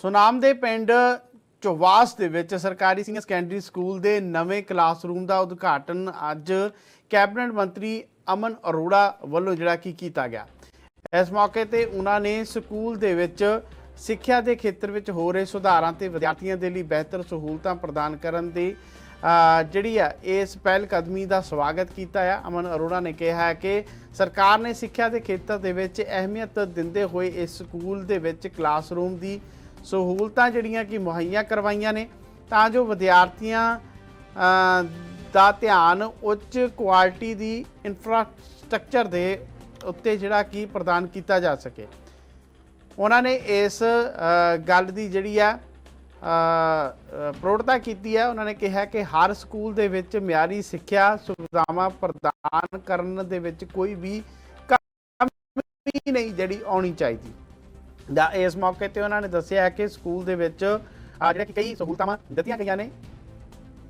ਸੁਨਾਮ ਦੇ ਪਿੰਡ ਚੋਵਾਸ ਦੇ ਵਿੱਚ ਸਰਕਾਰੀ ਸੀਨੀਅਰ ਸੈਕੰਡਰੀ ਸਕੂਲ ਦੇ ਨਵੇਂ ਕਲਾਸਰੂਮ ਦਾ ਉਦਘਾਟਨ ਅੱਜ ਕੈਬਨਿਟ ਮੰਤਰੀ ਅਮਨ ਅਰੋੜਾ ਵੱਲੋਂ ਜਿਹੜਾ ਕੀ ਕੀਤਾ ਗਿਆ। ਇਸ ਮੌਕੇ ਤੇ ਉਹਨਾਂ ਨੇ ਸਕੂਲ ਦੇ ਵਿੱਚ ਸਿੱਖਿਆ ਦੇ ਖੇਤਰ ਵਿੱਚ ਹੋ ਰਹੇ ਸੁਧਾਰਾਂ ਤੇ ਵਿਦਿਆਰਥੀਆਂ ਦੇ ਲਈ ਬਿਹਤਰ ਸਹੂਲਤਾਂ ਪ੍ਰਦਾਨ ਕਰਨ ਦੀ ਜਿਹੜੀ ਆ, ਇਸ ਪਹਿਲ ਕਦਮੀ ਦਾ ਸਵਾਗਤ ਕੀਤਾ ਆ। ਅਮਨ ਅਰੋੜਾ ਨੇ ਕਿਹਾ ਹੈ ਕਿ ਸਰਕਾਰ ਨੇ ਸਿੱਖਿਆ ਦੇ ਖੇਤਰ ਦੇ ਵਿੱਚ ਅਹਿਮੀਅਤ ਦਿੰਦੇ ਹੋਏ ਇਸ ਸਕੂਲ ਦੇ ਵਿੱਚ ਕਲਾਸਰੂਮ ਦੀ ਸਹੂਲਤਾਂ ਜਿਹੜੀਆਂ ਕਿ ਮੁਹੱਈਆ ਕਰਵਾਈਆਂ ਨੇ, ਤਾਂ ਜੋ ਵਿਦਿਆਰਥੀਆਂ ਦਾ ਧਿਆਨ ਉੱਚ ਕੁਆਲਿਟੀ ਦੀ ਇਨਫਰਾਸਟ੍ਰਕਚਰ ਦੇ ਉੱਤੇ ਜਿਹੜਾ ਕਿ ਪ੍ਰਦਾਨ ਕੀਤਾ ਜਾ ਸਕੇ। ਉਹਨਾਂ ਨੇ ਇਸ ਗੱਲ ਦੀ ਜਿਹੜੀ ਆ ਪ੍ਰੋੜਤਾ ਕੀਤੀ ਹੈ ਉਹਨਾਂ ਨੇ ਕਿਹਾ ਕਿ ਹਰ ਸਕੂਲ ਦੇ ਵਿੱਚ ਮਿਆਰੀ ਸਿੱਖਿਆ ਸੁਵਿਧਾਵਾਂ ਪ੍ਰਦਾਨ ਕਰਨ ਦੇ ਵਿੱਚ ਕੋਈ ਵੀ ਕਮੀ ਨਹੀਂ ਜਿਹੜੀ ਆਉਣੀ ਚਾਹੀਦੀ। ਦਾ ਇਸ ਮੌਕੇ ਤੇ ਉਹਨਾਂ ਨੇ ਦੱਸਿਆ ਕਿ ਸਕੂਲ ਦੇ ਵਿੱਚ ਆ ਜਿਹੜੇ ਕਿ ਕਈ ਸਹੂਲਤਾਂ ਦਿੱਤੀਆਂ ਗਈਆਂ ਨੇ,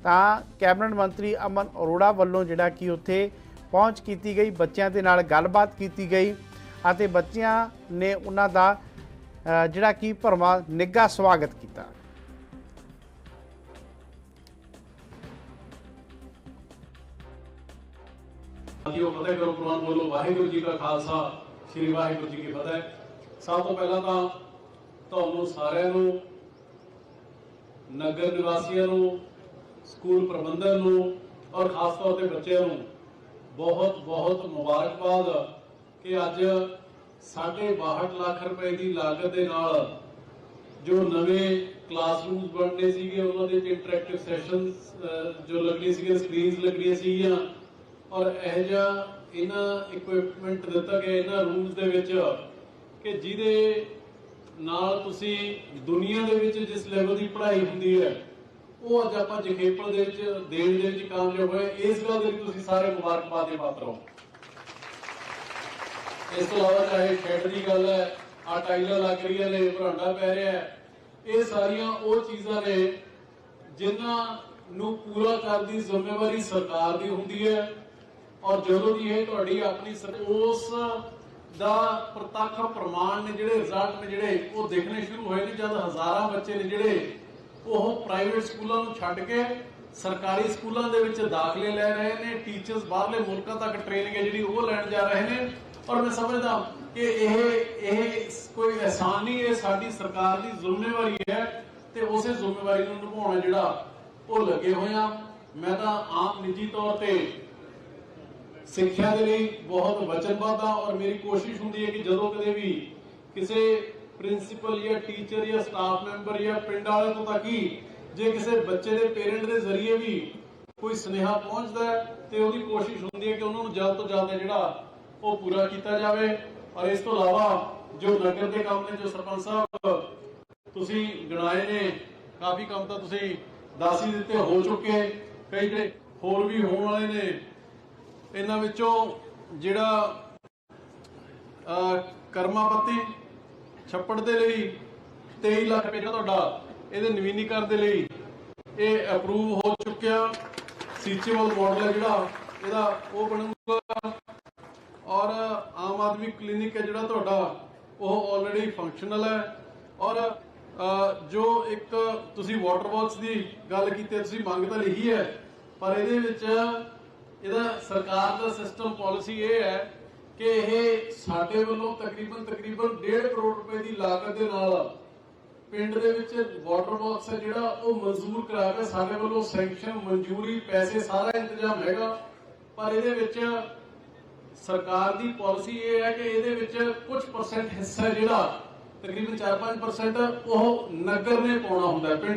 ਤਾਂ ਕੈਬਨਿਟ ਮੰਤਰੀ ਅਮਨ ਅਰੋੜਾ ਵੱਲੋਂ ਜਿਹੜਾ ਕਿ ਉੱਥੇ ਪਹੁੰਚ ਕੀਤੀ ਗਈ, ਬੱਚਿਆਂ ਦੇ ਨਾਲ ਗੱਲਬਾਤ ਕੀਤੀ ਗਈ ਅਤੇ ਬੱਚਿਆਂ ਨੇ ਉਹਨਾਂ ਦਾ ਜਿਹੜਾ ਕਿ ਭਰਮਾ ਨਿੱਘਾ ਸਵਾਗਤ ਕੀਤਾ। ਸਾਥੀਓ ਫਤਿਹ ਕਰੋ ਕੁਰਾਨ ਬੋਲੋ, ਵਾਹਿਗੁਰੂ ਜੀ ਕਾ ਖਾਲਸਾ, ਸ੍ਰੀ ਵਾਹਿਗੁਰੂ ਜੀ ਕੀ ਫਤਿਹ। ਸਭ ਤੋਂ ਪਹਿਲਾਂ ਤਾਂ ਤੁਹਾਨੂੰ ਸਾਰਿਆਂ ਨੂੰ, ਨਗਰ ਨਿਵਾਸੀਆਂ ਨੂੰ, ਸਕੂਲ ਪ੍ਰਬੰਧਨ ਨੂੰ ਔਰ ਖਾਸ ਤੌਰ ਤੇ ਬੱਚਿਆਂ ਨੂੰ ਬਹੁਤ ਬਹੁਤ ਮੁਬਾਰਕਬਾਦ ਕਿ ਅੱਜ 62 ਲੱਖ ਰੁਪਏ ਦੀ ਲਾਗਤ ਦੇ ਨਾਲ ਜੋ ਨਵੇਂ ਕਲਾਸਰੂਮਸ ਬਣਨੇ ਸੀਗੇ, ਉਹਨਾਂ ਦੇ ਵਿੱਚ ਇੰਟਰੈਕਟਿਵ ਸੈਸ਼ਨਸ ਜੋ ਲੱਗਣੀ ਸੀਗੇ ਸਕਰੀਨਸ ਲੱਗਣੀਆਂ ਸੀਗੀਆਂ ਔਰ ਇਹ ਜਿਹਾ ਇਹਨਾਂ ਇਕਵਿਪਮੈਂਟ ਦਿੱਤਾ ਗਿਆ ਇਹਨਾਂ ਰੂਮਸ ਦੇ ਵਿੱਚ ਕਿ ਜਿਹਦੇ ਨਾਲ ਤੁਸੀਂ ਦੁਨੀਆ ਦੇ ਵਿੱਚ ਜਿਸ ਲੈਵਲ ਦੀ ਪੜ੍ਹਾਈ ਹੁੰਦੀ ਹੈ, ਉਹ ਅੱਜ ਆਪਾਂ ਜਖੇਪਲ ਦੇ ਵਿੱਚ, ਦੇਣ ਦੇ ਵਿੱਚ ਕਾਮਯਾਬ ਹੋਏ ਇਸ ਗੱਲ ਦੇ ਤੁਸੀਂ ਸਾਰੇ ਮੁਬਾਰਕਬਾਦ ਦੇ ਪਾਤਰ ਹੋ। ਇਸ ਤੋਂ ਇਲਾਵਾ ਚਾਹੇ ਸ਼ੈਡ ਦੀ ਗੱਲ ਹੈ ਆ ਟਾਈਲਾਂ ਲੱਗ ਰਹੀਆਂ ਨੇ ਭਰਾਂਡਾ ਪੈ ਰਿਹਾ ਹੈ, ਇਹ ਸਾਰੀਆਂ ਉਹ ਚੀਜ਼ਾਂ ਨੇ ਜਿਨ੍ਹਾਂ ਨੂੰ ਪੂਰਾ ਕਰਨ ਦੀ ਜ਼ਿੰਮੇਵਾਰੀ ਸਰਕਾਰ ਦੀ ਹੁੰਦੀ ਹੈ। ਔਰ ਜਦੋਂ ਦੀ ਇਹ ਤੁਹਾਡੀ ਆਪਣੀ ਉਸ ਦਾ ਪ੍ਰਤੱਖ ਪ੍ਰਮਾਣ ਨੇ ਜਿਹੜੇ ਰਿਜ਼ਲਟ ਨੇ ਜਿਹੜੇ, ਉਹ ਦੇਖਣੇ ਸ਼ੁਰੂ ਹੋਏ ਨੇ, ਜਦ ਹਜ਼ਾਰਾਂ ਬੱਚੇ ਨੇ ਜਿਹੜੇ ਉਹ ਪ੍ਰਾਈਵੇਟ ਸਕੂਲਾਂ ਨੂੰ ਛੱਡ ਕੇ ਸਰਕਾਰੀ ਸਕੂਲਾਂ ਦੇ ਵਿੱਚ ਦਾਖਲੇ ਲੈ ਰਹੇ ਨੇ ਟੀਚਰਸ ਬਾਹਰਲੇ ਮੁਲਕਾਂ ਤੱਕ ਟ੍ਰੇਨਿੰਗ ਹੈ ਜਿਹੜੀ ਉਹ ਲੈਣ ਜਾ ਰਹੇ ਨੇ। ਔਰ ਮੈਂ ਸਮਝਦਾ ਕਿ ਇਹ ਇਹ ਕੋਈ ਅਹਿਸਾਨ ਨਹੀਂ, ਇਹ ਸਾਡੀ ਸਰਕਾਰ ਦੀ ਜ਼ਿੰਮੇਵਾਰੀ ਹੈ ਤੇ ਉਸੇ ਜ਼ਿੰਮੇਵਾਰੀ ਨੂੰ ਨਿਭਾਉਣਾ ਜਿਹੜਾ ਉਹ ਲੱਗੇ ਹੋਏ ਆ। ਮੈਂ ਤਾਂ ਆਮ ਨਿੱਜੀ ਤੌਰ ਤੇ ਸਿੱਖਿਆ ਦੇ ਲਈ ਬਹੁਤ ਵਚਨਬੱਧ ਆ ਔਰ ਮੇਰੀ ਕੋਸ਼ਿਸ਼ ਹੁੰਦੀ ਹੈ ਕਿ ਜਦੋਂ ਕਦੇ ਵੀ ਕਿਸੇ ਪ੍ਰਿੰਸੀਪਲ ਜਾਂ ਟੀਚਰ ਜਾਂ ਸਟਾਫ ਮੈਂਬਰ ਜਾਂ ਪਿੰਡ ਵਾਲੇ ਤੋਂ ਤੱਕ ਹੀ ਜੇ ਕਿਸੇ ਬੱਚੇ ਦੇ ਪੇਰੈਂਟ ਦੇ ਜ਼ਰੀਏ ਵੀ ਕੋਈ ਸੁਨੇਹਾ ਪਹੁੰਚਦਾ ਤੇ ਉਹਦੀ ਕੋਸ਼ਿਸ਼ ਹੁੰਦੀ ਹੈ ਕਿ ਉਹਨਾਂ ਨੂੰ ਜਲਦ ਤੋਂ ਜਲਦ ਜਿਹੜਾ ਉਹ ਪੂਰਾ ਕੀਤਾ ਜਾਵੇ। ਔਰ ਇਸ ਤੋਂ ਇਲਾਵਾ ਜੋ ਨਗਰ ਦੇ ਕੰਮ ਨੇ, ਜੋ ਸਰਪੰਚ ਸਾਹਿਬ ਤੁਸੀਂ ਗਣਾਏ ਨੇ, ਕਾਫੀ ਕੰਮ ਤਾਂ ਤੁਸੀਂ ਦੱਸ ਹੀ ਦਿੱਤੇ, ਹੋ ਚੁੱਕੇ ਕਈ ਜਿਹੜੇ ਹੋਰ ਵੀ ਹੋਣ ਵਾਲੇ ਨੇ ਇਹਨਾਂ ਵਿੱਚੋਂ ਜਿਹੜਾ ਕਰਮਾਪਤੀ ਛੱਪੜ ਦੇ ਲਈ 23 ਲੱਖ ਰੁਪਏ ਦਾ ਤੁਹਾਡਾ ਇਹਦੇ ਨਵੀਨੀਕਰਨ ਦੇ ਲਈ ਇਹ ਅਪਰੂਵ ਹੋ ਚੁੱਕਿਆ। ਸੀਚੇਵਲ ਮਾਡਲ ਹੈ ਜਿਹੜਾ, ਇਹਦਾ ਉਹ ਬਣੂਗਾ। ਔਰ ਆਮ ਆਦਮੀ ਕਲੀਨਿਕ ਹੈ ਜਿਹੜਾ ਤੁਹਾਡਾ, ਉਹ ਆਲਰੇਡੀ ਫੰਕਸ਼ਨਲ ਹੈ। ਔਰ ਜੋ ਇੱਕ ਤੁਸੀਂ ਵਾਟਰ ਬਾਕਸ ਦੀ ਗੱਲ ਕੀਤੀ ਤੁਸੀਂ ਮੰਗ ਤਾਂ ਲਿਖੀ ਹੈ, ਪਰ ਇਹਦੇ ਵਿੱਚ ਇਹਦਾ ਸਰਕਾਰ ਦਾ ਸਿਸਟਮ ਪਾਲਿਸੀ ਇਹ ਹੈ ਕਿ ਇਹ ਸਾਡੇ ਵੱਲੋਂ ਤਕਰੀਬਨ ਤਕਰੀਬਨ 1.5 ਕਰੋੜ ਰੁਪਏ ਦੀ ਲਾਗਤ ਦੇ ਨਾਲ ਪਿੰਡ ਦੇ ਵਿੱਚ ਵਾਟਰ ਬਾਕਸ ਹੈ ਜਿਹੜਾ ਉਹ ਮਨਜ਼ੂਰ ਕਰਾ ਕੇ ਸਾਡੇ ਵੱਲੋਂ ਸੈਂਕਸ਼ਨ ਮਨਜ਼ੂਰੀ, ਪੈਸੇ ਸਾਰਾ ਇੰਤਜ਼ਾਮ ਹੈਗਾ। ਪਰ ਇਹਦੇ ਵਿੱਚ ਸਰਕਾਰ ਦੀ ਪਾਲਿਸੀ ਇਹ ਹੈ ਕਿ ਇਹਦੇ ਵਿੱਚ ਕੁਝ ਪਰਸੈਂਟ ਹਿੱਸਾ ਜਿਹੜਾ ਤਕਰੀਬਨ 4-5% ਉਹ ਨਗਰ ਨੇ ਪਾਉਣਾ ਹੁੰਦਾ ਹੈ, ਪਿੰਡ